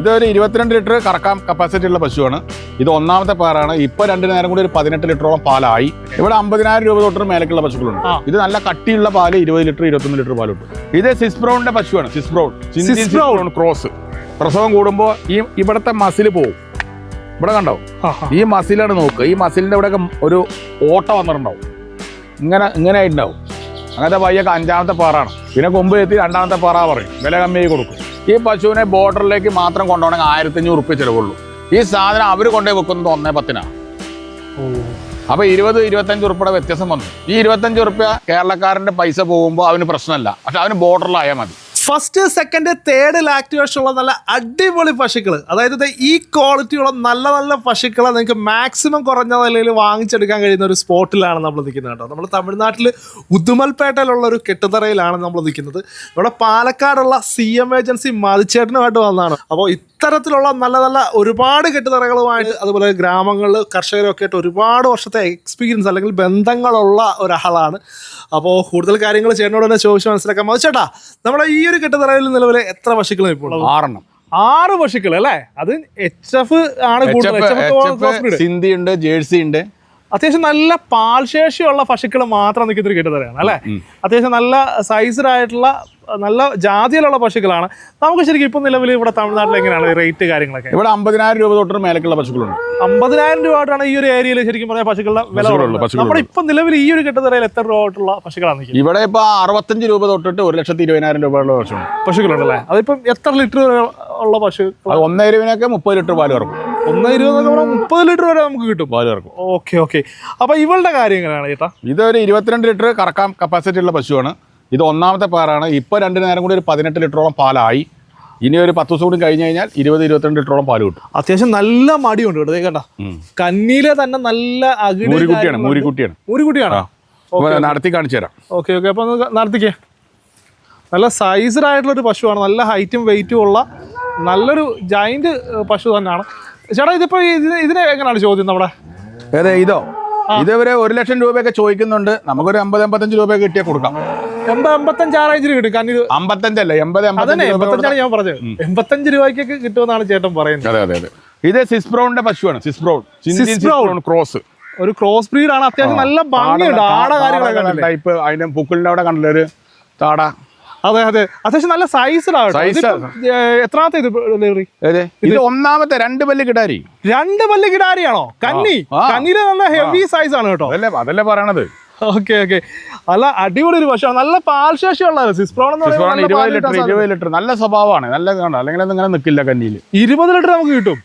ഇതൊരു ഇരുപത്തിരണ്ട് ലിറ്റർ കറക്കാൻ കപ്പാസിറ്റി ഉള്ള പശുവാണ്. ഇത് ഒന്നാമത്തെ പേരാണ് ഇപ്പൊ രണ്ട് നേരം കൂടി ഒരു പതിനെട്ട് ലിറ്ററോളം പാലായി. ഇവിടെ അമ്പതിനായിരം രൂപ തൊട്ട് മേലേക്കുള്ള പശുക്കളുണ്ട്. ഇത് നല്ല കട്ടിയുള്ള പാൽ ഇരുപത് ലിറ്റർ ഇരുപത്തൊന്ന് ലിറ്റർ പാൽ കിട്ടും ഇത് സിസ് ബ്രൗണിന്റെ പശുവാണ്. സിസ്. ബ്രൗൺ. ക്രോസ്. പ്രസവം കൂടുമ്പോൾ ഈ ഇവിടത്തെ മസിൽ പോവും. ഇവിടെ കണ്ടോ? ഈ മസിലാണ് നോക്കുക ഈ മസിലിന്റെ ഇവിടെ ഒരു ഓട്ട വന്നിട്ടുണ്ടാവും. ഇങ്ങനെ ഇങ്ങനെ ആയിട്ടുണ്ടാവും. അങ്ങനത്തെ പയ്യൊക്കെ അഞ്ചാമത്തെ പാറാണ്. പിന്നെ കൊമ്പ് എത്തി രണ്ടാമത്തെ പാറ പറയും. വില കമ്മിയായി കൊടുക്കും. ഈ പശുവിനെ ബോർഡറിലേക്ക് മാത്രം കൊണ്ടുപോകണമെങ്കിൽ ആയിരത്തി അഞ്ഞൂറ് റുപ്യ ചിലവുള്ളൂ. ഈ സാധനം അവർ കൊണ്ടുപോയി വെക്കുന്നത് ഒന്നേ പത്തിനാണ്. അപ്പൊ ഇരുപത് ഇരുപത്തഞ്ച് ഉറുപ്പയുടെ വ്യത്യാസം വന്നു. ഈ ഇരുപത്തഞ്ച് ഉറുപ്യ കേരളക്കാരന്റെ പൈസ പോകുമ്പോൾ അവന് പ്രശ്നമല്ല. പക്ഷെ അവന് ബോർഡറിലായാൽ മതി. ഫസ്റ്റ് സെക്കൻഡ് തേർഡ് ലാക്ടിവേഷൻ ഉള്ള നല്ല അടിപൊളി പശുക്കൾ അതായത് ഈ ക്വാളിറ്റിയുള്ള നല്ല നല്ല പശുക്കളെ നിങ്ങൾക്ക് മാക്സിമം കുറഞ്ഞ നിലയിൽ വാങ്ങിച്ചെടുക്കാൻ കഴിയുന്ന ഒരു സ്പോട്ടിലാണ് നമ്മൾ നിൽക്കുന്നത് കേട്ടോ. നമ്മൾ തമിഴ്നാട്ടിൽ ഉദുമൽപേട്ടയിലുള്ള ഒരു കെട്ടുതറയിലാണ് നമ്മൾ നിൽക്കുന്നത്. ഇവിടെ പാലക്കാടുള്ള സി എം ഏജൻസി മതിച്ചേട്ടനുമായിട്ട് വന്നതാണ്. അപ്പോൾ ഇത്തരത്തിലുള്ള നല്ല നല്ല ഒരുപാട് കെട്ടുതറകളുമായിട്ട് അതുപോലെ ഗ്രാമങ്ങളിൽ കർഷകരൊക്കെ ആയിട്ട് ഒരുപാട് വർഷത്തെ എക്സ്പീരിയൻസ് അല്ലെങ്കിൽ ബന്ധങ്ങളുള്ള ഒരാളാണ്. അപ്പോൾ കൂടുതൽ കാര്യങ്ങൾ ചേട്ടനോട് തന്നെ ചോദിച്ച് മനസ്സിലാക്കാൻ മതി. ചേട്ടാ നമ്മുടെ ഈ ഒരു കെട്ടുതറയിൽ നിലവിൽ എത്ര പശുക്കളും ഇപ്പോൾ? ആറെണ്ണം. ആറ് പശുക്കൾ അല്ലേ? അത് എച്ച് എഫ് ആണ് കൂടുതൽ. സിന്ധി ഉണ്ട് ജേഴ്സി ഉണ്ട്. അത്യാവശ്യം നല്ല പാൽശേഷിയുള്ള പശുക്കൾ മാത്രം നിൽക്കുന്ന ഒരു കെട്ടുതറയാണ് അല്ലേ? അത്യാവശ്യം നല്ല സൈസിലായിട്ടുള്ള നല്ല ജാതിയിലുള്ള പശുക്കളാണ്. നമുക്ക് ശരിക്കും ഇപ്പം നിലവിൽ ഇവിടെ തമിഴ്നാട്ടിൽ എങ്ങനെയാണ് റേറ്റ് കാര്യങ്ങളൊക്കെ? ഇവിടെ അമ്പതിനായിരം രൂപ തൊട്ട് മേലക്കുള്ള പശുക്കളുണ്ട്. അമ്പതിനായിരം രൂപ ആയിട്ടാണ് ഈ ഒരു ഏരിയയിൽ ശരിക്കും പറയാൻ പശുക്കളുടെ വില. നമ്മുടെ ഇപ്പം നിലവിൽ ഈ ഒരു കെട്ടുതറയിൽ എത്ര രൂപ ആയിട്ടുള്ള പശുക്കളാണ് നിൽക്കുന്നത്? ഇവിടെ ഇപ്പൊ അറുപത്തഞ്ച് രൂപ തൊട്ടിട്ട് ഒരു ലക്ഷത്തി ഇരുപതിനായിരം രൂപയുള്ള പശുക്കളുണ്ട്. പശുക്കളുണ്ടല്ലേ അതിപ്പം എത്ര ലിറ്റർ ഉള്ള പശു? ഒന്നേ രൂപനൊക്കെ മുപ്പത് ലിറ്റർ പാൽ ഇറക്കും ഒന്ന് ഇരുപതൊക്കെ പറഞ്ഞാൽ മുപ്പത് ലിറ്റർ വരെ നമുക്ക് കിട്ടും പാൽ കറക്കും. Okay okay. അപ്പൊ ഇവളുടെ കാര്യം എങ്ങനെയാണ് ചേട്ടാ? ഇതൊരു ഇരുപത്തിരണ്ട് ലിറ്റർ കറക്കാൻ കപ്പാസിറ്റി ഉള്ള പശുവാണ്. ഇത് ഒന്നാമത്തെ പാറാണ് ഇപ്പൊ രണ്ടു നേരം കൂടി ഒരു പതിനെട്ട് ലിറ്ററോളം പാലായി. ഇനി ഒരു പത്ത് ദിവസം കൂടി കഴിഞ്ഞ് കഴിഞ്ഞാൽ ഇരുപത് ഇരുപത്തിരണ്ട് ലിറ്ററോളം പാൽ കിട്ടും. അത്യാവശ്യം നല്ല മടിയുണ്ട് കേട്ടോ ദേ കണ്ട? കന്നിയിലെ തന്നെ നല്ല മൂരിക്കുട്ടിയാണ്. മൂരിക്കുട്ടിയാണ് മൂരിക്കുട്ടിയാണ് നടത്തി കാണിച്ചു തരാം. Okay okay. അപ്പൊ ഒന്ന് നടത്തിക്കേ. നല്ല സൈസ്ഡ് ആയിട്ടുള്ള ഒരു പശുവാണ്. നല്ല ഹൈറ്റും വെയിറ്റും ഉള്ള നല്ലൊരു ജൈന്റ് പശു തന്നെയാണ്. ചേട്ടാ ഇതിപ്പോ ഇതിന് എങ്ങനെയാണ് ചോദ്യം നമ്മുടെ? അതെ ഇതോ? ഇതുവരെ ഒരു ലക്ഷം രൂപയൊക്കെ ചോദിക്കുന്നുണ്ട്. നമുക്കൊരു അമ്പത് അമ്പത്തഞ്ച് രൂപ കിട്ടിയാൽ കൊടുക്കാം. എൺപത് എൺപത്തഞ്ച് ആറായിരം കിട്ടും. ഇത് അമ്പത്തഞ്ചല്ല എൺപത് അതന്നെ എൺപത്തഞ്ചാണ് ഞാൻ പറഞ്ഞത്. എൺപത്തഞ്ച് രൂപയ്ക്കൊക്കെ കിട്ടുമെന്നാണ് ചേട്ടൻ പറയുന്നത്. അതെ അതെ അതെ. ഇത് സിസ് ബ്രൗണിന്റെ പശുവാണ്. Swiss brown Swiss brown. Cross. ഒരു ക്രോസ് ബ്രീഡ് ആണ്. അത്യാവശ്യം നല്ല ഭംഗിയുണ്ട്. ആട കാര്യങ്ങളൊക്കെ കണ്ടില്ലേ? ടൈപ്പ് അതിന്റെ പൂക്കളിന്റെ അവിടെ കണ്ടില്ല ഒരു താട? അതെ അതെ. അത്യാവശ്യം നല്ല സൈസിലാണ് എത്രാമത്തെ ഇത് ഡെലിവറി? ഇത് ഒന്നാമത്തെ രണ്ട് പല്ല് കിടാരി. രണ്ട് പല്ല് കിടാരിയാണോ? കന്നി. കന്നിയിൽ നല്ല ഹെവി സൈസ് ആണ് കേട്ടോ. അതല്ലേ അതല്ലേ പറയണത്. Okay okay. നല്ല അടിപൊളി ഒരു പശുവാണ് നല്ല പാൽശേഷിയുള്ള ഇരുപത് ലിറ്റർ ഇരുപത് ലിറ്റർ. നല്ല സ്വഭാവമാണ്. നല്ല അല്ലെങ്കിൽ ഇങ്ങനെ നിൽക്കില്ല കന്നിയിൽ ഇരുപത് ലിറ്റർ നമുക്ക് കിട്ടും.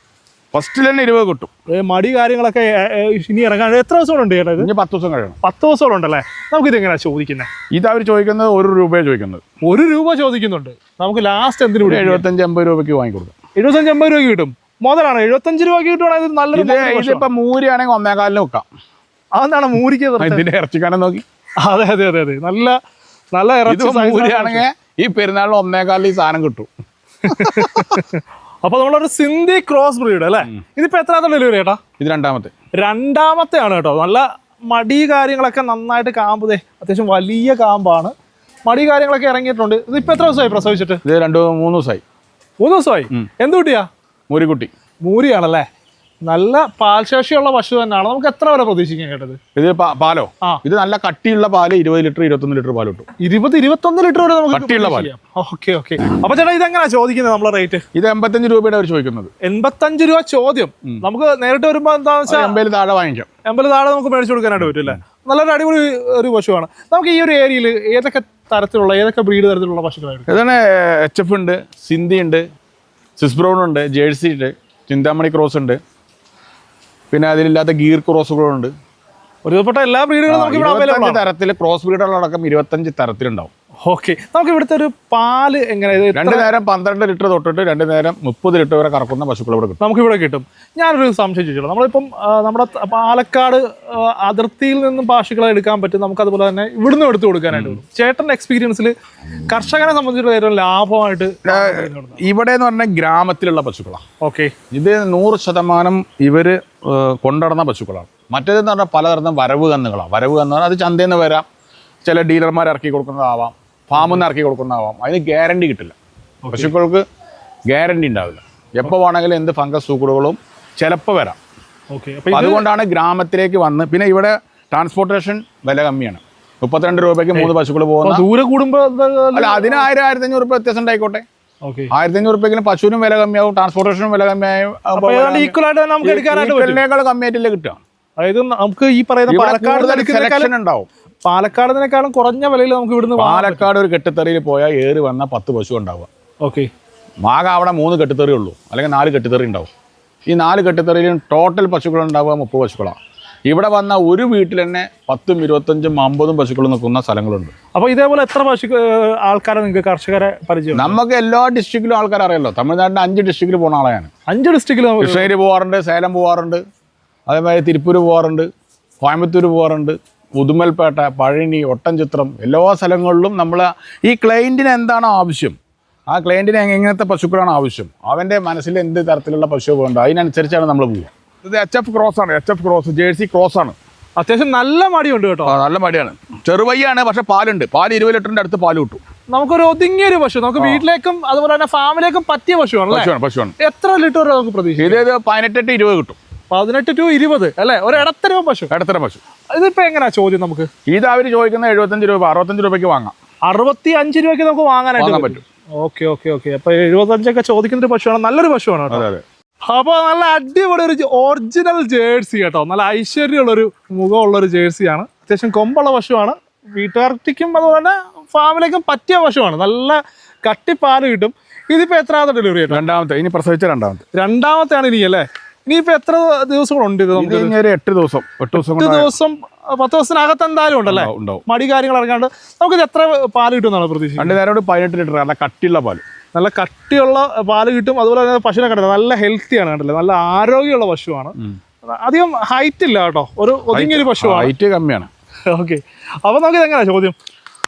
ഫസ്റ്റിൽ തന്നെ ഇരുപത് കിട്ടും. മടി കാര്യങ്ങളൊക്കെ ഇനി ഇറങ്ങാൻ എത്ര ദിവസം ഉണ്ട് ചേട്ടാ ഇനി പത്ത് ദിവസം കഴിയണം. പത്ത് ദിവസം ഉണ്ടല്ലേ നമുക്ക് ഇത് എങ്ങനെയാ ചോദിക്കുന്നത് ഇത് അവർ ചോദിക്കുന്നത് ഒരു രൂപയെ ചോദിക്കുന്നത്. ഒരു രൂപ ചോദിക്കുന്നുണ്ട്. നമുക്ക് ലാസ്റ്റ് എന്തിനു? എഴുപത്തഞ്ച് അമ്പത് രൂപയ്ക്ക് വാങ്ങിക്കൊടുക്കാം. എഴുപത്തഞ്ച് അമ്പത് രൂപയ്ക്ക് കിട്ടും. മുതലാണ്. എഴുപത്തഞ്ച് രൂപയ്ക്ക് കിട്ടുവാണെങ്കിൽ നല്ലൊരു. ഇതിപ്പോ മൂരിയാണെങ്കിൽ ഒന്നേകാലിന് വെക്കാം. അതെന്താണ് മൂരിക്ക് ഇതിന്റെ ഇറച്ചിക്കാനം നോക്കി. അതെ അതെ അതെ അതെ. നല്ല നല്ല ഇറച്ചി മൂരിയാണെങ്കിൽ ഈ പെരുന്നാളിന് ഒന്നേകാലിൽ ഈ സാധനം കിട്ടും. അപ്പൊ നമ്മളൊരു സിന്ധി ക്രോസ് ബ്രീഡ് അല്ലേ? ഇതിപ്പോ എത്രാമത്തെ ഡെലിവറി ചേട്ടാ ഇത് രണ്ടാമത്തെ. രണ്ടാമത്തെ ആണ് കേട്ടോ. നല്ല മടി കാര്യങ്ങളൊക്കെ നന്നായിട്ട് കാമ്പ് ദേ അത്യാവശ്യം വലിയ കാമ്പാണ്. മടി കാര്യങ്ങളൊക്കെ ഇറങ്ങിയിട്ടുണ്ട്. ഇതിപ്പോ എത്ര ദിവസമായി പ്രസവിച്ചിട്ട്? ഇത് രണ്ട് മൂന്ന് ദിവസമായി. മൂന്ന് ദിവസമായി? എന്ത് കുട്ടിയാ? മൂരിക്കുട്ടി. മൂരിയാണല്ലേ? നല്ല പാൽശേഷിയുള്ള പശു തന്നെയാണ് നമുക്ക് എത്ര വരെ പ്രതീക്ഷിക്കാൻ കേട്ടത്? ഇത് പാലോ? ആ. ഇത് നല്ല കട്ടിയുള്ള പാൽ ഇരുപത് ലിറ്റർ ഇരുപത്തൊന്ന് ലിറ്റർ പാൽ കിട്ടും ഇരുപത് ഇരുപത്തൊന്ന് ലിറ്റർ വരെ നമുക്ക് കട്ടിയുള്ള പാൽ. Okay okay. അപ്പൊ ചേട്ടാ ഇതെങ്ങനെയാ ചോദിക്കുന്നത് നമ്മളെ റേറ്റ്? ഇത് എൺപത്തഞ്ച് രൂപയുടെ അവർ ചോദിക്കുന്നത്. എൺപത്തഞ്ച് രൂപ ചോദ്യം. നമുക്ക് നേരിട്ട് വരുമ്പോ എന്താ വെച്ചാൽ എൺപത് താഴെ വാങ്ങിക്കാം. എൺപത് താഴെ നമുക്ക് മേടിച്ചു കൊടുക്കാനായിട്ട് പറ്റില്ല? നല്ലൊരു അടിപൊളി ഒരു പശുവാണ്. നമുക്ക് ഈ ഒരു ഏരിയയിൽ ഏതൊക്കെ തരത്തിലുള്ള ഏതൊക്കെ ബ്രീഡ് തരത്തിലുള്ള പശുക്കളായിരുന്നു ഇതാണ് എച്ച് എഫ് ഉണ്ട് സിന്ധി ഉണ്ട് സിസ് ബ്രൗൺ ഉണ്ട് ജേഴ്സി ഉണ്ട് ചിന്താമണി ക്രോസ് ഉണ്ട്. പിന്നെ അതിലില്ലാത്ത ഗീർ ക്രോസുകളുണ്ട്. ഒരുപ്പെട്ട എല്ലാ ബ്രീഡുകളും നമുക്ക് തരത്തിൽ ക്രോസ് ബ്രീഡുകളടക്കം ഇരുപത്തഞ്ച് തരത്തിലുണ്ടാവും. ഓക്കെ. നമുക്ക് ഇവിടുത്തെ ഒരു പാൽ എങ്ങനെ രണ്ട് നേരം പന്ത്രണ്ട് ലിറ്റർ തൊട്ടിട്ട് രണ്ട് നേരം മുപ്പത് ലിറ്റർ വരെ കറക്കുന്ന പശുക്കൾ ഇവിടെ കിട്ടും. നമുക്ക് ഇവിടെ കിട്ടും. ഞാനൊരു സംശയം ചോദിച്ചോളൂ നമ്മളിപ്പം നമ്മുടെ പാലക്കാട് അതിർത്തിയിൽ നിന്നും പശുക്കളെ എടുക്കാൻ പറ്റും. നമുക്ക് അതുപോലെ തന്നെ ഇവിടുന്ന് എടുത്തു കൊടുക്കാനായിട്ട് ചേട്ടന്റെ എക്സ്പീരിയൻസിൽ കർഷകനെ സംബന്ധിച്ചിടത്തോളം ഏറ്റവും ലാഭമായിട്ട് ഇവിടെ എന്ന് പറഞ്ഞാൽ ഗ്രാമത്തിലുള്ള പശുക്കളാണ് ഓക്കെ. ഇത് നൂറ് ശതമാനം ഇവർ കൊണ്ടുനടന്ന പശുക്കളാണ്. മറ്റേതെന്ന് പറഞ്ഞാൽ പലതരം വരവ് കന്നുകളാണ് വരവ് കന്നുകൾ പറഞ്ഞാൽ അത് ചന്തയിൽ നിന്ന് വരാം. ചില ഡീലർമാർ ഇറക്കി കൊടുക്കുന്നതാവാം. ഫാമിൽ നിന്ന് ഇറക്കി കൊടുക്കുന്നതാവാം. അതിന് ഗ്യാരണ്ടി കിട്ടില്ല. പശുക്കൾക്ക് ഗ്യാരണ്ടി ഉണ്ടാവില്ല. എപ്പോൾ വേണമെങ്കിലും എന്ത് ഫംഗസ് സൂക്കുടുകളും ചിലപ്പോൾ വരാം. അതുകൊണ്ടാണ് ഗ്രാമത്തിലേക്ക് വന്ന് പിന്നെ ഇവിടെ ട്രാൻസ്പോർട്ടേഷൻ വില കമ്മിയാണ്. മുപ്പത്തിരണ്ട് രൂപയ്ക്ക് മൂന്ന് പശുക്കൾ പോകുന്നത് ദൂരെ കൂടുമ്പോൾ അല്ല അതിന് ആയിരം ആയിരത്തി അഞ്ഞൂറ് രൂപ വ്യത്യാസം ഉണ്ടായിക്കോട്ടെ. ഓക്കെ. ആയിരത്തി അഞ്ഞൂറ് രൂപയ്ക്കും പശുവിനും വില കമ്മിയാവും ട്രാൻസ്പോർട്ടേഷനും വില ഈക്വലിനേക്കാൾ കമ്മിയായിട്ടല്ലേ കിട്ടുക. അതായത് നമുക്ക് ഈ പറയുന്ന പാലക്കാട് ഉണ്ടാവും. പാലക്കാടിനേക്കാളും കുറഞ്ഞ വിലയിൽ നമുക്ക് ഇവിടുന്ന് പാലക്കാട് ഒരു കെട്ടിത്തെറിയിൽ പോയാൽ ഏറി വന്ന പത്ത് പശു ഉണ്ടാവുക. ഓക്കെ. മാക അവിടെ മൂന്ന് കെട്ടിത്തെറി ഉള്ളൂ. അല്ലെങ്കിൽ നാല് കെട്ടിത്തെറി ഉണ്ടാവും. ഈ നാല് കെട്ടിത്തെറിയിലും ടോട്ടൽ പശുക്കളുണ്ടാവുക മുപ്പത് പശുക്കളാണ്. ഇവിടെ വന്ന ഒരു വീട്ടിൽ തന്നെ പത്തും ഇരുപത്തഞ്ചും അമ്പതും പശുക്കൾ നിൽക്കുന്ന സ്ഥലങ്ങളുണ്ട്. അപ്പോൾ ഇതേപോലെ എത്ര പശു ആൾക്കാരെ നിങ്ങൾക്ക് കർഷകരെ പരിചയം നമുക്ക് എല്ലാ ഡിസ്ട്രിക്റ്റിലും ആൾക്കാർ അറിയാലോ. തമിഴ്നാടിന്റെ അഞ്ച് ഡിസ്ട്രിക്റ്റിൽ പോകുന്ന ആളെയാണ് അഞ്ച് ഡിസ്ട്രിക്റ്റിൽ കൃഷ്ണഗിരി പോകാറുണ്ട് സേലം പോകാറുണ്ട് അതേമാതിരി തിരുപ്പൂർ പോകാറുണ്ട് കോയമ്പത്തൂർ പോകാറുണ്ട് ഉദുമൽപേട്ട പഴനി ഒട്ടൻചിത്രം എല്ലാ സ്ഥലങ്ങളിലും നമ്മൾ ഈ ക്ലയന്റിന് എന്താണോ ആവശ്യം? ആ ക്ലയന്റിന് എങ്ങനത്തെ പശുക്കളാണ് ആവശ്യം? അവന്റെ മനസ്സിൽ എന്ത് തരത്തിലുള്ള പശു വേണ്ടോ അതിനനുസരിച്ചാണ് നമ്മൾ പോവുക. ഇത് എച്ച് എഫ് ക്രോസ് ആണ് H F cross Jersey cross ആണ്. അത്യാവശ്യം നല്ല മടിയുണ്ട് കേട്ടോ. നല്ല മടിയാണ്. ചെറുവയ്യാണ് പക്ഷെ പാലുണ്ട്. പാൽ ഇരുപത് ലിറ്ററിന്റെ അടുത്ത് പാൽ കിട്ടും. നമുക്കൊരു ഒതുങ്ങിയ ഒരു പശു നമുക്ക് വീട്ടിലേക്കും അതുപോലെ തന്നെ ഫാമിലേക്കും പറ്റിയ പശുവാണ് പശുവാണ് പശുവാണ്. എത്ര ലിറ്റർ നമുക്ക് പ്രതീക്ഷിക്കും? ഇത് ഇത് പതിനെട്ടെട്ട് ഇരുപത് കിട്ടും. പതിനെട്ട് ടു ഇരുപത് അല്ലേ? ഒരു ഇടത്തരം പശു. ഇടത്തരം പശു. ഇതിപ്പോ എങ്ങനെയാ ചോദ്യം നമുക്ക്? ഇത് അവർ ചോദിക്കുന്ന എഴുപത്തഞ്ച് രൂപ അറുപത്തഞ്ച് രൂപയ്ക്ക് വാങ്ങാം. അറുപത്തി അഞ്ച് രൂപയ്ക്ക് നമുക്ക് വാങ്ങാനായിട്ട് പറ്റും. Okay okay okay. അപ്പൊ എഴുപത്തഞ്ചൊക്കെ ചോദിക്കുന്ന ഒരു പശുവാണ് നല്ലൊരു പശുവാണ് കേട്ടോ. അതെ അതെ. അപ്പൊ നല്ല അടിപൊളി ഒരു ഒറിജിനൽ ജേഴ്സി കേട്ടോ. നല്ല ഐശ്വര്യമുള്ള ഒരു മുഖമുള്ള ഒരു ജേഴ്സിയാണ് അത്യാവശ്യം കൊമ്പുള്ള പശുവാണ്. വീട്ടുകാർക്കും അതുപോലെ തന്നെ ഫാമിലേക്കും പറ്റിയ പശുവാണ്. നല്ല കട്ടിപ്പാൽ കിട്ടും. ഇതിപ്പോ എത്രാമത്തെ ഡെലിവറി രണ്ടാമത്തെ ഇനി പ്രസവിച്ച രണ്ടാമത്തെ. രണ്ടാമത്തെയാണ് ഇനി അല്ലേ? ഇനിയിപ്പോ എത്ര ദിവസങ്ങളുണ്ട് ഇത് നമുക്ക് ഒരു എട്ട് ദിവസം. എട്ട് ദിവസം ദിവസം പത്ത് ദിവസത്തിനകത്ത് എന്തായാലും ഉണ്ടല്ലേ? മടി കാര്യങ്ങൾ ഇറങ്ങാണ്ട് നമുക്കിത് എത്ര പാൽ കിട്ടുമെന്നാണ് പ്രതീക്ഷിക്കുന്നത്? രണ്ട് നേരം പതിനെട്ട് ലിറ്റർ നല്ല കട്ടിയുള്ള പാൽ. നല്ല കട്ടിയുള്ള പാൽ കിട്ടും. അതുപോലെ തന്നെ പശുവിനെ കണ്ടത് നല്ല ഹെൽത്തിയാണ് കണ്ടല്ലേ? നല്ല ആരോഗ്യമുള്ള പശുവാണ്. അധികം ഹൈറ്റ് ഇല്ല കേട്ടോ. ഒരു ഒതുങ്ങിയൊരു പശുവാണ്. ഹൈറ്റ് കമ്മിയാണ്. ഓക്കെ അപ്പൊ നമുക്ക് എങ്ങനെയാ ചോദ്യം?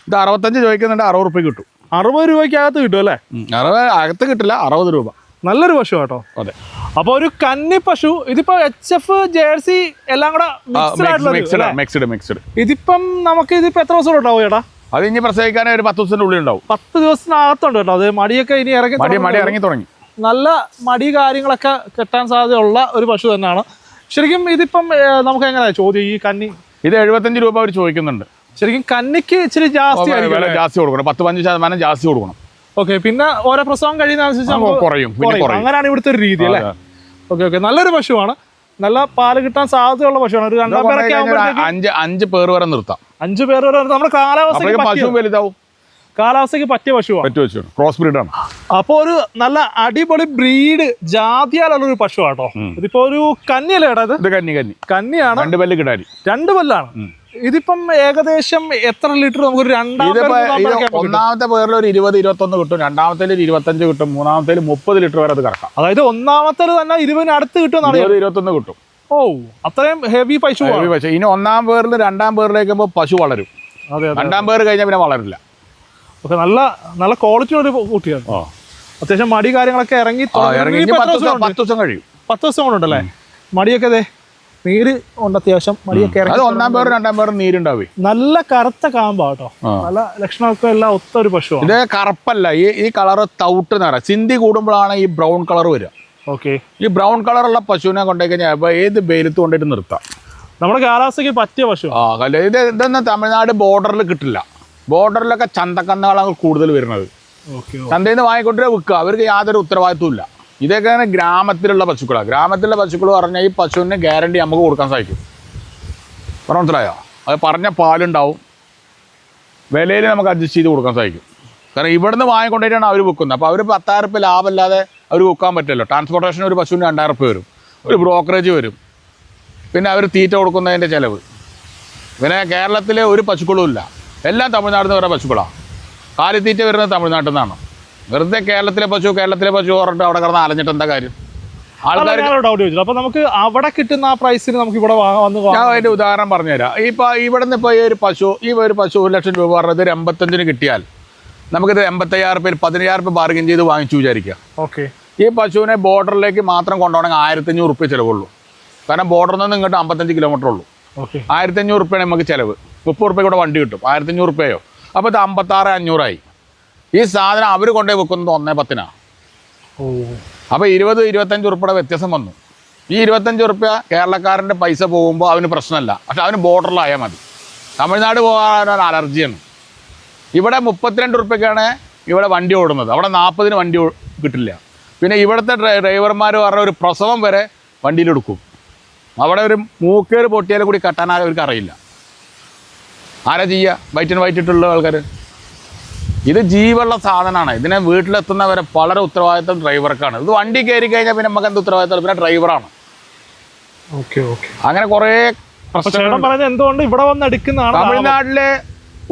ഇത് അറുപത്തഞ്ച് ചോദിക്കുന്നുണ്ട് അറുപത് റുപ്യ കിട്ടും. അറുപത് രൂപയ്ക്കകത്ത് കിട്ടും അല്ലേ? അറുപത് അകത്ത് കിട്ടില്ല അറുപത് രൂപ. നല്ലൊരു പശു കേട്ടോ അതെ. അപ്പൊ ഒരു കന്നി പശു ഇതിപ്പോ എച്ച് എഫ് ജേഴ്സി എല്ലാം കൂടെ മിക്സ്ഡ് മിക്സ്ഡ് ഇതിപ്പം നമുക്ക് ഇതിപ്പോ എത്ര ദിവസം ഉണ്ടാവും ചേട്ടാ? അത് ഇനി പ്രസവിക്കാൻ ഒരു പത്ത് ദിവസത്തിന്റെ ഉള്ളിൽ ഉണ്ടാവും. പത്ത് ദിവസത്തിനകത്തുണ്ട് കേട്ടോ. അത് മടിയൊക്കെ ഇനി ഇറങ്ങി മടി മടി ഇറങ്ങി തുടങ്ങി. നല്ല മടി കാര്യങ്ങളൊക്കെ കെട്ടാൻ സാധ്യതയുള്ള ഒരു പശു തന്നെയാണ്. ശരിക്കും ഇതിപ്പം നമുക്ക് എങ്ങനെയാ ചോദ്യം ഈ കന്നി? ഇത് എഴുപത്തഞ്ച് രൂപ അവർ ചോദിക്കുന്നുണ്ട്. ശരിക്കും കന്നിക്ക് ഇച്ചിരി ജാസ്തി ജാസ്തി കൊടുക്കണം. പത്ത് പഞ്ച് ശതമാനം ജാസ്തി കൊടുക്കണം. ഓക്കെ പിന്നെ ഓരോ പ്രസവം കഴിയുന്ന അനുസരിച്ച് ആ, കുറയും അങ്ങനെയാണ് ഇവിടുത്തെ ഒരു രീതി അല്ലേ. ഓക്കെ ഓക്കെ നല്ലൊരു പശുവാണ്. നല്ല പാൽ കിട്ടാൻ സാധ്യതയുള്ള പശുവാണ്. ഒരു രണ്ടാം പേരൊക്കെ അഞ്ച് അഞ്ച് പേർ വരെ നിർത്താം. അഞ്ച് പേർ വരെ നമ്മുടെ കാലാവസ്ഥ പശു വലുതാവും. കാലാവസ്ഥയ്ക്ക് പറ്റിയ പശുവാണ്. ക്രോസ് ബ്രീഡാണ് അപ്പൊ ഒരു നല്ല അടിപൊളി ബ്രീഡ് ജാതിയാലുള്ള ഒരു പശു ആട്ടോ ഇതിപ്പോ ഒരു കന്നിയല്ലേ ഇത് കന്നി കന്നി. കന്നിയാണ്. രണ്ട് പല്ല് കിടാരി. രണ്ട് പല്ലാണ്. ഇതിപ്പം ഏകദേശം എത്ര ലിറ്റർ നമുക്ക്? ഒന്നാമത്തെ പേരിൽ ഒരു ഇരുപത് ഇരുപത്തൊന്ന് കിട്ടും. രണ്ടാമത്തേൽ ഒരു ഇരുപത്തഞ്ച് കിട്ടും. മൂന്നാമത്തേൽ മുപ്പത് ലിറ്റർ വരെ അത് കറക്കാം. അതായത് ഒന്നാമത്തെ തന്നെ ഇരുപതിന് അടുത്ത് കിട്ടും ഇരുപത് ഇരുപത്തൊന്ന് കിട്ടും. ഓ അത്രയും ഹെവി പശു ഹെവി പശു. ഇനി ഒന്നാം പേരിൽ രണ്ടാം പേരിലേക്ക് പോകുമ്പോൾ പശു വളരും. രണ്ടാം പേര് കഴിഞ്ഞാൽ പിന്നെ വളരില്ല. ഓക്കെ നല്ല നല്ല ക്വാളിറ്റി ഒരു കുട്ടിയാണ്. അത്യാവശ്യം മടി കാര്യങ്ങളൊക്കെ ഇറങ്ങി ഇറങ്ങി? പത്ത് ദിവസം കഴിയും. പത്ത് ദിവസം കൊണ്ടുണ്ടല്ലേ? മടിയൊക്കെ അതെ നീര് ഉണ്ട് അത്യാവശ്യം. മടിയൊക്കെ ഇറങ്ങി ഒന്നാം പേര് രണ്ടാം പേര് നീരുണ്ടാവേ. നല്ല കറുത്ത കാമ്പാട്ടോ നല്ല ലക്ഷണമൊക്കെ എല്ലാം ഒത്ത ഒരു പശുവാണ് ഇത് കറുപ്പല്ല. ഈ ഈ കളറ് തൗട്ട് നിറ ചിന്തി കൂടുമ്പോഴാണ് ഈ ബ്രൗൺ കളർ വരിക. ഓക്കെ. ഈ ബ്രൗൺ കളറുള്ള പശുവിനെ കൊണ്ടുപോയി കഴിഞ്ഞാൽ അപ്പോൾ ഏത് വെയിലത്ത് കൊണ്ടിട്ട് നിർത്താം. നമ്മുടെ കാലാവസ്ഥയ്ക്ക് പറ്റിയ പശു ആ കല്ല. ഇത് ഇതൊന്നും തമിഴ്നാട് ബോർഡറിൽ കിട്ടില്ല. ബോർഡറിലൊക്കെ ചന്തക്കന്നുകളാണ് കൂടുതൽ വരുന്നത്. ചന്തയിൽ നിന്ന് വാങ്ങിക്കൊണ്ടേ വിൽക്കുക. അവർക്ക് യാതൊരു ഉത്തരവാദിത്വം ഇല്ല. ഇതൊക്കെയാണ് ഗ്രാമത്തിലുള്ള പശുക്കളാണ് ഗ്രാമത്തിലുള്ള പശുക്കൾ പറഞ്ഞാൽ ഈ പശുവിന് ഗ്യാരണ്ടി നമുക്ക് കൊടുക്കാൻ സാധിക്കും. പറഞ്ഞ മനസ്സിലായോ? അത് പറഞ്ഞ പാലുണ്ടാവും. വിലയിൽ നമുക്ക് അഡ്ജസ്റ്റ് ചെയ്ത് കൊടുക്കാൻ സാധിക്കും. കാരണം ഇവിടുന്ന് വാങ്ങിക്കൊണ്ടിട്ടാണ് അവർ വിൽക്കുന്നത് അപ്പോൾ അവർ പത്തായിരം റുപ്യ ലാഭമില്ലാതെ അവർ വിൽക്കാൻ പറ്റില്ലല്ലോ. ട്രാൻസ്പോർട്ടേഷൻ ഒരു പശുവിന് രണ്ടായിരം റുപ്യ വരും. ഒരു ബ്രോക്കറേജ് വരും. പിന്നെ അവർ തീറ്റ കൊടുക്കുന്നതിന്റെ ചിലവ്. പിന്നെ കേരളത്തിലെ ഒരു പശുക്കളും ഇല്ല. എല്ലാം തമിഴ്നാട്ടിൽ നിന്ന് വരുന്ന പശുക്കളാണ് കാലിത്തീറ്റ വരുന്നത് തമിഴ്നാട്ടിൽ നിന്നാണ്. വെറുതെ കേരളത്തിലെ പശു കേരളത്തിലെ പശു പറഞ്ഞിട്ട് അവിടെ കിടന്ന് അലഞ്ഞിട്ട് എന്താ കാര്യം? ഡൗട്ട് ചോദിച്ചു. അപ്പൊ നമുക്ക് അവിടെ കിട്ടുന്ന ആ പ്രൈസിന് നമുക്ക് ഇവിടെ വന്ന് ഞാൻ അതിന്റെ ഉദാഹരണം പറഞ്ഞുതരാം. ഇപ്പൊ ഇവിടെ നിന്ന് ഇപ്പൊ ഈ ഒരു പശു ഈ ഒരു പശു ഒരു ലക്ഷം രൂപ പറഞ്ഞത് ഒരു എൺപത്തഞ്ചിന് കിട്ടിയാൽ നമുക്കിത് എൺപത്തയ്യായിരം പേര് പതിനയ്യായിരം രൂപ ബാർഗിൻ ചെയ്ത് വാങ്ങിച്ചു വിചാരിക്കുക. ഓക്കെ ഈ പശുവിനെ ബോർഡറിലേക്ക് മാത്രം കൊണ്ടുപോകണമെങ്കിൽ ആയിരത്തഞ്ഞൂറ് റുപ്യ ചിലവുള്ളൂ. കാരണം ബോർഡറിൽ നിന്ന് ഇങ്ങോട്ട് അമ്പത്തഞ്ച് കിലോമീറ്റർ ഉള്ളൂ. ഓക്കെ ആയിരത്തഞ്ഞൂറ് റുപ്യാണ് നമുക്ക് ചിലവ്. മുപ്പത് റുപ്യ കൂടെ വണ്ടി കിട്ടും. ആയിരത്തഞ്ഞൂറ് റുപ്യയോ? അപ്പോൾ ഇത് അമ്പത്താറ് അഞ്ഞൂറായി. ഈ സാധനം അവർ കൊണ്ടുപോയി വെക്കുന്നത് ഒന്നേ പത്തിനാണ് അപ്പോൾ ഇരുപത് ഇരുപത്തഞ്ച് ഉറുപ്പിയുടെ വ്യത്യാസം വന്നു. ഈ ഇരുപത്തഞ്ച് ഉറുപ്പ്യ കേരളക്കാരന്റെ പൈസ പോകുമ്പോൾ അവന് പ്രശ്നമല്ല. പക്ഷെ അവന് ബോർഡറിലായാൽ മതി. തമിഴ്നാട് പോകാൻ അലർജിയാണ്. ഇവിടെ മുപ്പത്തിരണ്ട് ഉറുപ്പ്യക്കാണ് ഇവിടെ വണ്ടി ഓടുന്നത്. അവിടെ നാൽപ്പതിന് വണ്ടി കിട്ടില്ല. പിന്നെ ഇവിടുത്തെ ഡ്രൈ- ഡ്രൈവർമാർ പറഞ്ഞ ഒരു പ്രസവം വരെ വണ്ടിയിലെടുക്കും അവിടെ ഒരു മൂക്കേർ പൊട്ടിയാലും കൂടി കട്ടാൻ അവർക്ക് അറിയില്ല. ആരാ ചെയ്യുക വൈറ്റ് ആൻഡ് വൈറ്റ് ഇട്ടുള്ള ആൾക്കാർ ഇത് ജീവുള്ള സാധനമാണ് ഇതിനെ വീട്ടിലെത്തുന്നവരെ വളരെ ഉത്തരവാദിത്തം ഡ്രൈവർക്കാണ് ഇത് വണ്ടി കയറി കഴിഞ്ഞാൽ പിന്നെ നമുക്ക് എന്ത് ഉത്തരവാദിത്തം? പിന്നെ ഡ്രൈവറാണ് ഓക്കെ ഓക്കെ. അങ്ങനെ കുറേ എന്തുകൊണ്ട് ഇവിടെ വന്ന് എടുക്കുന്നതാണ് തമിഴ്നാട്ടിലെ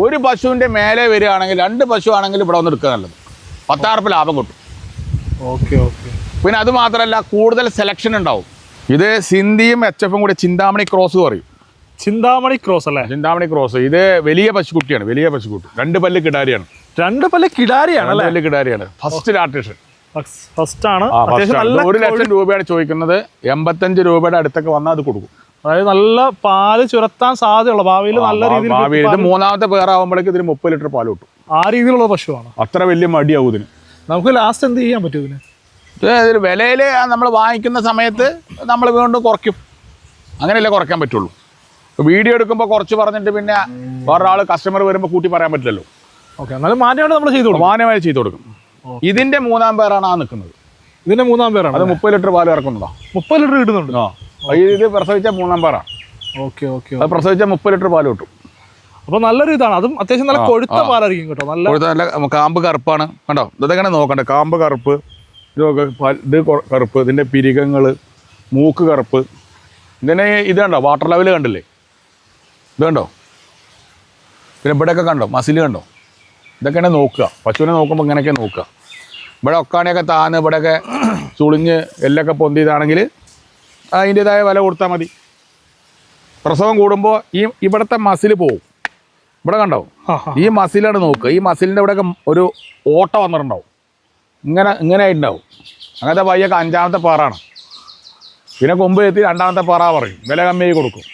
ഒരു പശുവിന്റെ മേലെ വരികയാണെങ്കിൽ രണ്ട് പശു ആണെങ്കിൽ ഇവിടെ വന്ന് എടുക്കുക നല്ലത്. പത്താറുപ്പ് ലാഭം കിട്ടും. Okay okay. പിന്നെ അത് മാത്രമല്ല കൂടുതൽ സെലക്ഷൻ ഉണ്ടാവും. ഇത് സിന്ധിയും എച്ച് എഫും കൂടി ചിന്താമണി ക്രോസ് പറയും ചിന്താമണി ക്രോസ് അല്ലേ? ചിന്താമണി ക്രോസ്. ഇത് വലിയ പശുക്കുട്ടിയാണ് വലിയ പശുക്കുട്ടി. രണ്ട് പല്ല് കിടാരിയാണ്. രണ്ട് പല്ല് കിടാരിയാണ് അല്ലേ? പല്ല് കിടാരിയാണ്. ഫസ്റ്റ് ലാർട്ടേഷൻ ഫസ്റ്റ് ആണ്. ഒരു ലക്ഷം രൂപയാണ് ചോദിക്കുന്നത്. എൺപത്തഞ്ച് രൂപയുടെ അടുത്തൊക്കെ വന്നാൽ അത് കൊടുക്കും. അതായത് നല്ല പാൽ ചുരത്താൻ സാധ്യതയുള്ള ഭാവിയിൽ നല്ല രീതിയിൽ ഇത് മൂന്നാമത്തെ പേറാവുമ്പോഴേക്ക് ഇതിന് മുപ്പത് ലിറ്റർ പാൽ കിട്ടും. ആ രീതിയിലുള്ള പശുവാണ്. അത്ര വലിയ മടിയാവും ഇതിന്. നമുക്ക് ലാസ്റ്റ് എന്ത് ചെയ്യാൻ പറ്റും ഇതിന്? ഇത് ഇതിന് വിലയിൽ നമ്മൾ വാങ്ങിക്കുന്ന സമയത്ത് നമ്മൾ വീണ്ടും കുറയ്ക്കും. അങ്ങനെയല്ലേ കുറയ്ക്കാൻ പറ്റുള്ളൂ. വീഡിയോ എടുക്കുമ്പോൾ കുറച്ച് പറഞ്ഞിട്ട് പിന്നെ വേറൊരാൾ കസ്റ്റമർ വരുമ്പോൾ കൂട്ടി പറയാൻ പറ്റില്ലല്ലോ. ഓക്കെ എന്നാലും മാന്യമായിട്ട് നമ്മൾ ചെയ്തു കൊടുക്കും. മാന്യമായി ചെയ്തു കൊടുക്കും. ഇതിന്റെ മൂന്നാം പേരാണ് ആ നിൽക്കുന്നത്. ഇതിന്റെ മൂന്നാം പേരാണ് അത് മുപ്പത് ലിറ്റർ പാൽ ഇറക്കുന്നതാ മുപ്പത് ലിറ്റർ കിട്ടുന്നുണ്ട്. ആ. ഇത് പ്രസവിച്ച മൂന്നാം പേരാണ്. ഓക്കെ ഓക്കെ അത് പ്രസവിച്ച മുപ്പത് ലിറ്റർ പാൽ കിട്ടും. അപ്പൊ നല്ലൊരു ഇതാണ്. അതും അത്യാവശ്യം നല്ല കൊഴുത്ത പാലായിരിക്കും കേട്ടോ. നല്ല കൊഴുത്ത നല്ല കാമ്പ് കറുപ്പാണ്. കണ്ടോ? ഇതൊക്കെ നോക്കണ്ടേ? കാമ്പ് കറുപ്പ് ഇതൊക്കെ ഇത് കറുപ്പ് ഇതിന്റെ പിരികങ്ങൾ മൂക്ക് കറുപ്പ്. ഇതിനെ ഇത് കണ്ടോ? വാട്ടർ ലെവൽ കണ്ടില്ലേ? ഇത് കണ്ടോ പിന്നെ ഇവിടെയൊക്കെ കണ്ടോ? മസിൽ കണ്ടോ? ഇതൊക്കെയാണ് നോക്കുക. പശുവിനെ നോക്കുമ്പോൾ ഇങ്ങനെയൊക്കെ നോക്കുക. ഇവിടെ ഒക്കാണിയൊക്കെ താന്ന് ഇവിടെയൊക്കെ ചുളിഞ്ഞ് എല്ലൊക്കെ പൊന്തിയതാണെങ്കിൽ അതിന്റേതായ വില കൊടുത്താൽ മതി. പ്രസവം കൂടുമ്പോൾ ഈ ഇവിടുത്തെ മസിൽ പോവും. ഇവിടെ കണ്ടോ. ഈ മസിലാണ് നോക്കുക. ഈ മസിലിന്റെ ഇവിടെയൊക്കെ ഒരു ഓട്ട വന്നിട്ടുണ്ടാവും. ഇങ്ങനെ ഇങ്ങനെ ആയിട്ടുണ്ടാവും അങ്ങനത്തെ പയ്യൊക്കെ അഞ്ചാമത്തെ പാറാണ്. പിന്നെ കൊമ്പ് എത്തി രണ്ടാമത്തെ പാറ പറയും. വില കമ്മിയായി കൊടുക്കും.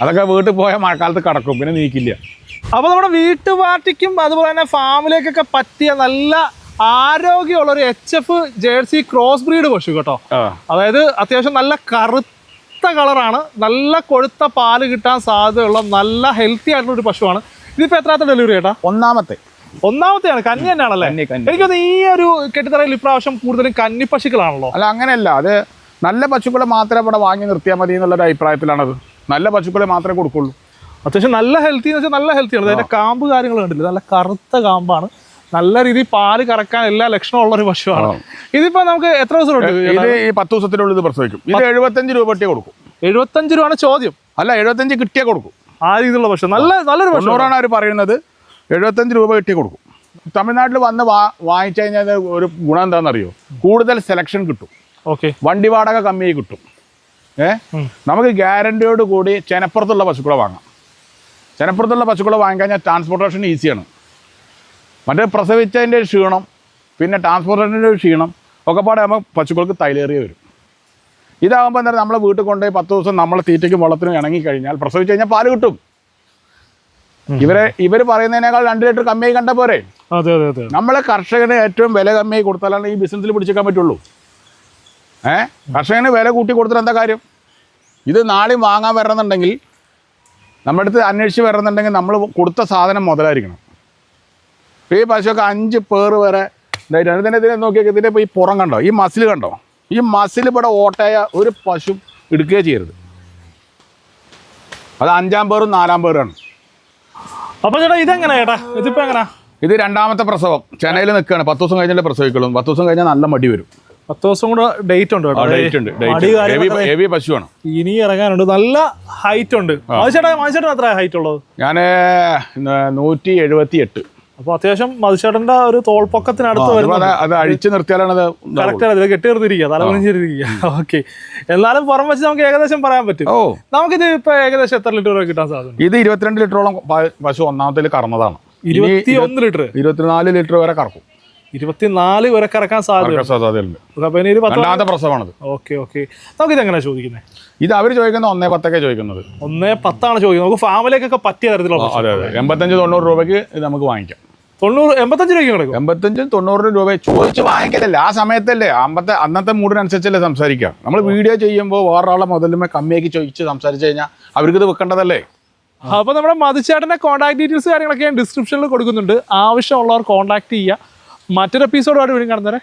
അതൊക്കെ വീട്ടിൽ പോയാൽ മഴക്കാലത്ത് കിടക്കും പിന്നെ നീക്കില്ല. അപ്പോൾ നമ്മുടെ വീട്ടുപാർട്ടിക്കും അതുപോലെ തന്നെ ഫാമിലേക്കൊക്കെ പറ്റിയ നല്ല ആരോഗ്യമുള്ള ഒരു H F Jersey cross breed പശു കേട്ടോ. അതായത് അത്യാവശ്യം നല്ല കറുത്ത കളറാണ് നല്ല കൊഴുത്ത പാൽ കിട്ടാൻ സാധ്യതയുള്ള നല്ല ഹെൽത്തി ആയിട്ടുള്ള ഒരു പശുവാണ്. ഇതിപ്പോ എത്രാമത്തെ ഡെലിവറി ചേട്ടാ ഒന്നാമത്തെ. ഒന്നാമത്തെയാണ് കന്നി തന്നെയാണല്ലേ? കന്നി, കന്നി. എനിക്കൊന്ന് ഈ ഒരു കെട്ടിത്തറയിൽ ഇപ്രാവശ്യം കൂടുതലും കന്നി പശുക്കളാണല്ലോ. അല്ല അങ്ങനെയല്ല. അത് നല്ല പശുക്കളെ മാത്രമേ ഇവിടെ വാങ്ങി നിർത്തിയാൽ മതി എന്നുള്ളൊരു അഭിപ്രായത്തിലാണത്. നല്ല പശുക്കളെ മാത്രമേ കൊടുക്കുള്ളൂ. അത്യാവശ്യം നല്ല ഹെൽത്തി എന്ന് വെച്ചാൽ നല്ല ഹെൽത്തിയാണ് അതിന്റെ കാമ്പ് കാര്യങ്ങൾ കണ്ടില്ല നല്ല കറുത്ത കാമ്പാണ്. നല്ല രീതിയിൽ പാൽ കറക്കാൻ എല്ലാ ലക്ഷണവും ഉള്ള ഒരു പശുവാണ്. ഇതിപ്പോ നമുക്ക് എത്ര ദിവസം ഇത് ഈ പത്ത് ദിവസത്തിനുള്ളിൽ പ്രസവിക്കും. ഇത് എഴുപത്തഞ്ച് രൂപ ഒറ്റേ കൊടുക്കും. എഴുപത്തഞ്ച് രൂപയാണ് ചോദ്യം. അല്ല എഴുപത്തഞ്ച് കിട്ടിയേ കൊടുക്കും. ആ രീതിയിലുള്ള പശു. നല്ല നല്ലൊരു പശുവാണ് അവർ പറയുന്നത്. എഴുപത്തഞ്ച് രൂപ കിട്ടിയേ കൊടുക്കും. തമിഴ്നാട്ടിൽ വന്ന് വാ വാങ്ങിച്ചു കഴിഞ്ഞാൽ ഒരു ഗുണം എന്താണെന്നറിയോ? കൂടുതൽ സെലക്ഷൻ കിട്ടും. ഓക്കെ. വണ്ടി വാടക കമ്മിയായി കിട്ടും. ഏ? നമുക്ക് ഗ്യാരണ്ടിയോട് കൂടി ചെനപ്പുറത്തുള്ള പശുക്കളെ വാങ്ങാം. ചെനപ്പുറത്തുള്ള പശുക്കളെ വാങ്ങിക്കഴിഞ്ഞാൽ ട്രാൻസ്പോർട്ടേഷൻ ഈസിയാണ് മറ്റേ പ്രസവിച്ചതിന്റെ ക്ഷീണം പിന്നെ ട്രാൻസ്പോർട്ടേഷന്റെ ക്ഷീണം ഒക്കെ പാടെ ആകുമ്പോൾ പശുക്കൾക്ക് തൈലേറിയ വരും. ഇതാകുമ്പോൾ എന്താ നമ്മളെ വീട്ടിൽ കൊണ്ടുപോയി പത്ത് ദിവസം നമ്മൾ തീറ്റയ്ക്കും വെള്ളത്തിനും ഇണങ്ങി കഴിഞ്ഞാൽ പ്രസവിച്ച് കഴിഞ്ഞാൽ പാൽ കിട്ടും. ഇവരെ ഇവർ പറയുന്നതിനേക്കാൾ രണ്ട് ലിറ്റർ കമ്മിയായി കണ്ട പോരെ? നമ്മളെ കർഷകന് ഏറ്റവും വില കമ്മിയായി കൊടുത്താലാണ് ഈ ബിസിനസ്സിൽ പിടിച്ചേക്കാൻ പറ്റുള്ളൂ. ഏ? കർഷകന് വില കൂട്ടി കൊടുത്തിട്ട് എന്താ കാര്യം? ഇത് നാളെ വാങ്ങാൻ വരണമെന്നുണ്ടെങ്കിൽ നമ്മുടെ അടുത്ത് അന്വേഷിച്ച് വരണമെന്നുണ്ടെങ്കിൽ നമ്മൾ കൊടുത്ത സാധനം മുതലായിരിക്കണം. ഇപ്പോൾ ഈ പശുവൊക്കെ അഞ്ച് പേർ വരെ ഇതായിട്ടാണ് ഇതിനെ ഇതിനെ നോക്കിയൊക്കെ ഇതിന്റെ ഇപ്പോൾ ഈ പുറം കണ്ടോ? ഈ മസിൽ കണ്ടോ? ഈ മസിൽ ഇവിടെ ഓട്ടയ ഒരു പശു എടുക്കുകയേ ചെയ്യരുത്. അത് അഞ്ചാം പേറും നാലാം പേറാണ് അപ്പൊ ചേട്ടാ ഇതെങ്ങനെ ചേട്ടാ? ഇതിപ്പോ എങ്ങനെ? ഇത് രണ്ടാമത്തെ പ്രസവം. ചെന്നൈയിൽ നിൽക്കുകയാണ്. പത്ത് ദിവസം കഴിഞ്ഞാലേ പ്രസവിക്കുള്ളൂ. പത്ത് ദിവസം കഴിഞ്ഞാൽ നല്ല മടി വരും. പത്ത് ദിവസം കൂടെ ഡേറ്റ് ഉണ്ട് ഡേറ്റ് ഉണ്ട് ഹെവി പശുവാണ്. ഇനി ഇറങ്ങാനുണ്ട്. നല്ല ഹൈറ്റ് ഉണ്ട്. മതിച്ചേട്ടാ മതിച്ചേട്ടൻ എത്ര ഹൈറ്റ് ഉള്ളത്? ഞാൻ നൂറ്റി എഴുപത്തി എട്ട് അപ്പൊ അത്യാവശ്യം മതിച്ചേട്ടന്റെ ഒരു തോൾപ്പൊക്കത്തിനടുത്ത് വരുന്നത് അത് അഴിച്ചു നിർത്തിയാലാണ്. കറക്റ്റ് ആണ് കെട്ടി നിർത്തിയിരിക്കുക തല കുനിഞ്ഞിരിക്കുക. ഓക്കെ എന്നാലും പുറം വെച്ച് നമുക്ക് ഏകദേശം പറയാൻ പറ്റും. ഓ. നമുക്കിത് ഇപ്പൊ ഏകദേശം എത്ര ലിറ്റർ കിട്ടാൻ സാധിക്കും ഇത് ഇരുപത്തിരണ്ട് ലിറ്ററോളം പശു ഒന്നാമത്തിൽ കറന്നതാണ്. ഇരുപത്തി ഒന്ന് ലിറ്റർ ഇരുപത്തിനാല് ലിറ്റർ വരെ കറക്കും. ഇരുപത്തിനാല് വരെ കറക്കാൻ സാധ്യത കറക്കാൻ സാധ്യതയുണ്ട്. പ്രസവമാണത് ഓക്കെ ഓക്കെ. നമുക്ക് ഇതെങ്ങനെ ചോദിക്കുന്നത് ഇത് അവർ ചോദിക്കുന്ന ഒന്നേ പത്തൊക്കെ ചോദിക്കുന്നത്. ഒന്നേ പത്താണ് ചോദിക്കുന്നത്. നമുക്ക് ഫാമിലേക്കൊക്കെ പറ്റിയ തരത്തിലുള്ള അതെ അതെ. എൺപത്തഞ്ച് തൊണ്ണൂറ് രൂപയ്ക്ക് ഇത് നമുക്ക് വാങ്ങിക്കാം. തൊണ്ണൂറ് എൺപത്തഞ്ച് രൂപയ്ക്ക് കിടക്കും? എൺപത്തഞ്ചും തൊണ്ണൂറ് രൂപ ചോദിച്ച് വാങ്ങിക്കത്തില്ല. ആ സമയത്തല്ലേ അമ്പത്തെ അന്നത്തെ മൂടിനനുസരിച്ചല്ലേ സംസാരിക്കുക. നമ്മൾ വീഡിയോ ചെയ്യുമ്പോൾ വേറൊരാളെ മുതലുമേ കമ്മിയാക്കി ചോദിച്ച് സംസാരിച്ച് കഴിഞ്ഞാൽ അവർക്ക് ഇത് വെക്കേണ്ടതല്ലേ അപ്പോൾ നമ്മുടെ മധുചേട്ടന്റെ കോൺടാക്ട് ഡീറ്റെയിൽസ് കാര്യങ്ങളൊക്കെ ഞാൻ ഡിസ്ക്രിപ്ഷനിൽ കൊടുക്കുന്നുണ്ട്. ആവശ്യമുള്ളവർ കോൺടാക്ട് ചെയ്യുക. മറ്റൊരു എപ്പിസോഡുമായിട്ട് വീണ്ടും കാണുന്നവരെ